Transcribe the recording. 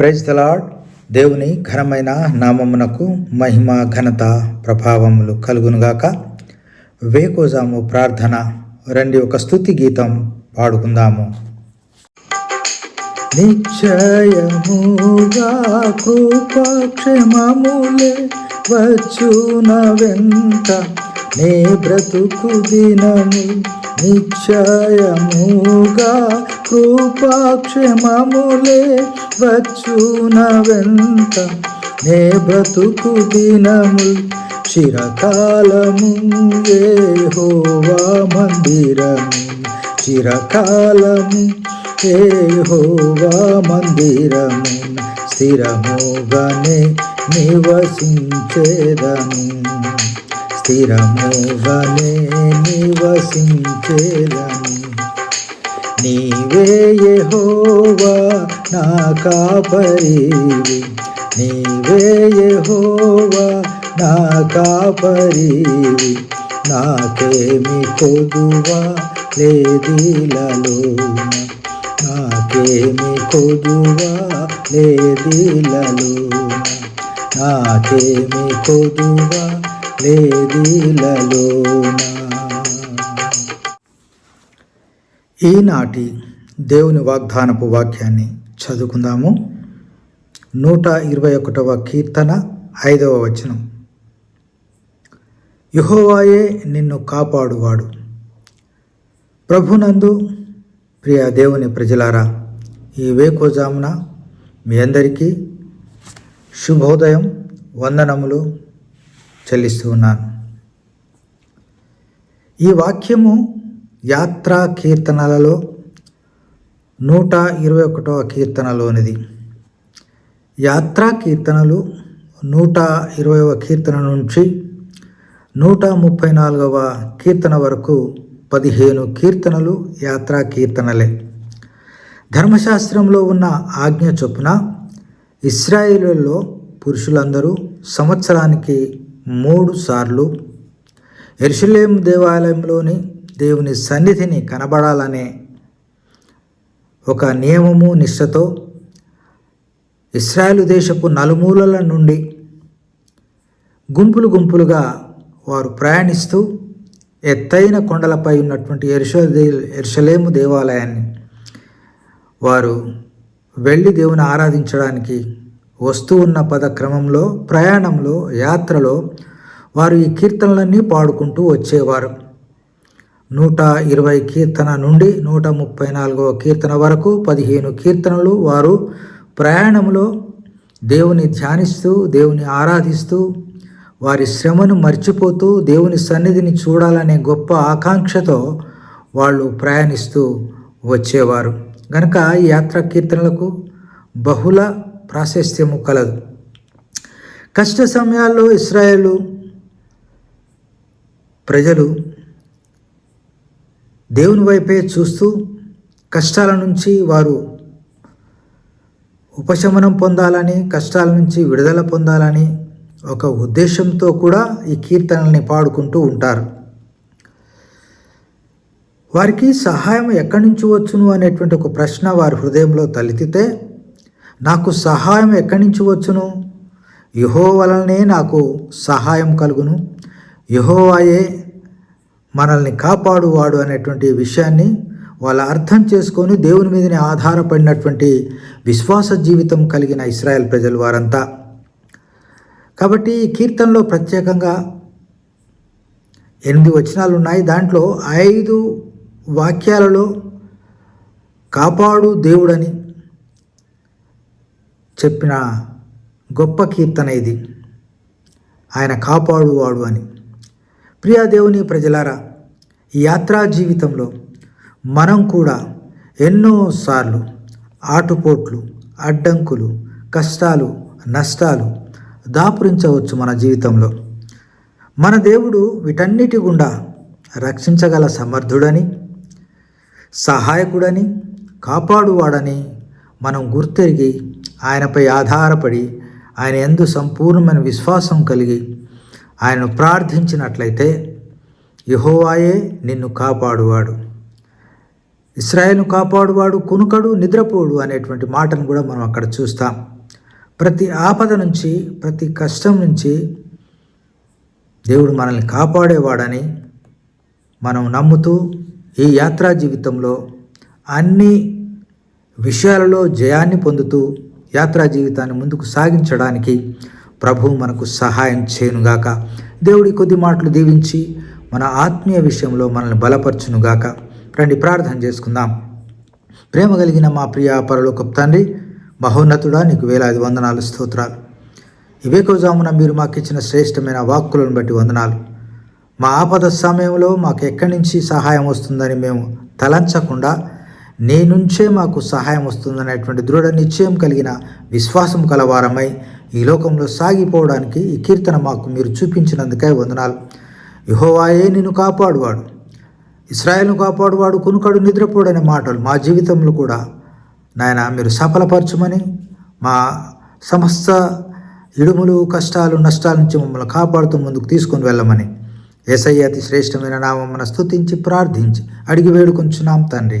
Praise తలాడ్ దేవుని ఘనమైన నామమునకు మహిమ ఘనత ప్రభావములు కలుగునుగాక వేకోజాము ప్రార్థన. రండి ఒక స్తుతి గీతం పాడుకుందాము. నిశ్చయముగా కృపక్షమములే వచ్చున వెంట నే బ్రతుకు దినము నిశ్చయముగా కృపాక్షమములే వచ్చున వెంట నే బ్రతుకు దినము చిరకాలము హోవా మందిరము. చిరకాలము హోవా మందిరము స్థిరముగానే నివసించేదము. స్థిరముగానే నివసించేదని. నీవే యెహోవా నా కాపరివి. నీవే యెహోవా నా కాపరివి. నాకేమి కొదువా లేదిలలో నాకేమి కొదువా లేదిలలో నాకేమి కొదువా లేదిలలోనా ఈనాటి దేవుని వాగ్దానపు వాక్యాన్ని చదువుకుందాము. నూట ఇరవై ఒకటవ కీర్తన ఐదవ వచనం. యుహోవాయే నిన్ను కాపాడువాడు. ప్రభునందు ప్రియ దేవుని ప్రజలారా ఈ వేకోజామున మీ అందరికీ శుభోదయం వందనములు. చెల్లిస్తూ ఉన్నాను ఈ వాక్యము యాత్రా కీర్తనలలో నూట ఇరవై ఒకటవ కీర్తనలోనిది. యాత్రా కీర్తనలు నూట ఇరవైవ కీర్తన నుంచి నూట ముప్పై నాలుగవ కీర్తన వరకు పదిహేను కీర్తనలు యాత్రా కీర్తనలే. ధర్మశాస్త్రంలో ఉన్న ఆజ్ఞ చొప్పున ఇస్రాయిల్లో పురుషులందరూ సంవత్సరానికి మూడు సార్లు. ఎర్షులేం దేవాలయంలోని దేవుని సన్నిధిని కనబడాలనే ఒక నియమము నిష్ఠతో ఇస్రాయేలు దేశపు నలుమూలల నుండి గుంపులు గుంపులుగా వారు ప్రయాణిస్తూ ఎత్తైన కొండలపై ఉన్నటువంటి ఎర్షో ఎరుషలేము దేవాలయాన్ని వారు వెళ్ళి దేవుని ఆరాధించడానికి వస్తూ ఉన్న పద క్రమంలో ప్రయాణంలో యాత్రలో వారు ఈ కీర్తనలన్నీ పాడుకుంటూ వచ్చేవారు. నూట ఇరవై కీర్తన నుండి నూట ముప్పై నాలుగవ కీర్తన వరకు పదిహేను కీర్తనలు వారు ప్రయాణంలో దేవుని ధ్యానిస్తూ దేవుని ఆరాధిస్తూ వారి శ్రమను మర్చిపోతూ దేవుని సన్నిధిని చూడాలనే గొప్ప ఆకాంక్షతో వాళ్ళు ప్రయాణిస్తూ వచ్చేవారు. గనక ఈ యాత్రా కీర్తనలకు బహుళ ప్రాశస్త్యము కలదు. కష్ట సమయాల్లో ఇస్రాయేలు ప్రజలు దేవుని వైపే చూస్తూ కష్టాల నుంచి వారు ఉపశమనం పొందాలని కష్టాల నుంచి విడుదల పొందాలని ఒక ఉద్దేశంతో కూడా ఈ కీర్తనల్ని పాడుకుంటూ ఉంటారు. వారికి సహాయం ఎక్కడి నుంచి వచ్చును అనేటువంటి ఒక ప్రశ్న వారి హృదయంలో తలెత్తితే నాకు సహాయం ఎక్కడి నుంచి వచ్చును? యహో వలనే నాకు సహాయం కలుగును. యహోవాయే మనల్ని కాపాడువాడు అనేటువంటి విషయాన్ని వాళ్ళు అర్థం చేసుకొని దేవుని మీదనే ఆధారపడినటువంటి విశ్వాస జీవితం కలిగిన ఇస్రాయల్ ప్రజలు వారంతా. కాబట్టి ఈ కీర్తనలో ప్రత్యేకంగా ఎనిమిది వచనాలు ఉన్నాయి. దాంట్లో ఐదు వాక్యాలలో కాపాడు దేవుడని చెప్పిన గొప్ప కీర్తన ఇది. ఆయన కాపాడువాడు అని. ప్రియాదేవుని ప్రజలారా యాత్రా జీవితంలో మనం కూడా ఎన్నోసార్లు ఆటుపోట్లు అడ్డంకులు కష్టాలు నష్టాలు దాపురించవచ్చు మన జీవితంలో. మన దేవుడు వీటన్నిటి గుండా రక్షించగల సమర్థుడని సహాయకుడని కాపాడువాడని మనం గుర్తెరిగి ఆయనపై ఆధారపడి ఆయన ఎందు సంపూర్ణమైన విశ్వాసం కలిగి ఆయనను ప్రార్థించినట్లయితే యహోవాయే నిన్ను కాపాడువాడు. ఇస్రాయేల్ను కాపాడువాడు కునుకడు నిద్రపోడు అనేటువంటి మాటను కూడా మనం అక్కడ చూస్తాం. ప్రతి ఆపద నుంచి ప్రతి కష్టం నుంచి దేవుడు మనల్ని కాపాడేవాడని మనం నమ్ముతూ ఈ యాత్రా జీవితంలో అన్ని విషయాలలో జయాన్ని పొందుతూ యాత్రా జీవితాన్ని ముందుకు సాగించడానికి ప్రభువు మనకు సహాయం చేయనుగాక. దేవుడి కొద్ది మాటలు దీవించి మన ఆత్మీయ విషయంలో మనల్ని బలపరచునుగాక. రండి ప్రార్థన చేసుకుందాం. ప్రేమ కలిగిన మా ప్రియ పరలోక తండ్రి మహోన్నతుడా నీకు వేలాది వందనాలు స్తోత్రాలు. ఇవేకోజామున మీరు మాకు ఇచ్చిన శ్రేష్టమైన వాక్కులను బట్టి వందనాలు. మా ఆపద సమయంలో మాకు ఎక్కడి నుంచి సహాయం వస్తుందని మేము తలంచకుండా నీ నుంచే మాకు సహాయం వస్తుందనేటువంటి దృఢ నిశ్చయం కలిగిన విశ్వాసం కలవారమై ఈ లోకంలో సాగిపోవడానికి ఈ కీర్తన మాకు మీరు చూపించినందుకే వందనాలు. యహోవాయే నిన్ను కాపాడువాడు. ఇస్రాయల్ను కాపాడువాడు కొనుకడు నిద్రపోడనే మాటలు మా జీవితంలో కూడా నాయన మీరు సఫలపరచమని మా సమస్త ఇడుములు కష్టాలు నష్టాల నుంచి మమ్మల్ని కాపాడుతూ ముందుకు తీసుకొని వెళ్ళమని ఏసయ్య అతి శ్రేష్టమైన నామమ్మను స్తుతించి ప్రార్థించి అడిగి వేడుకొంచున్నాం తండ్రి.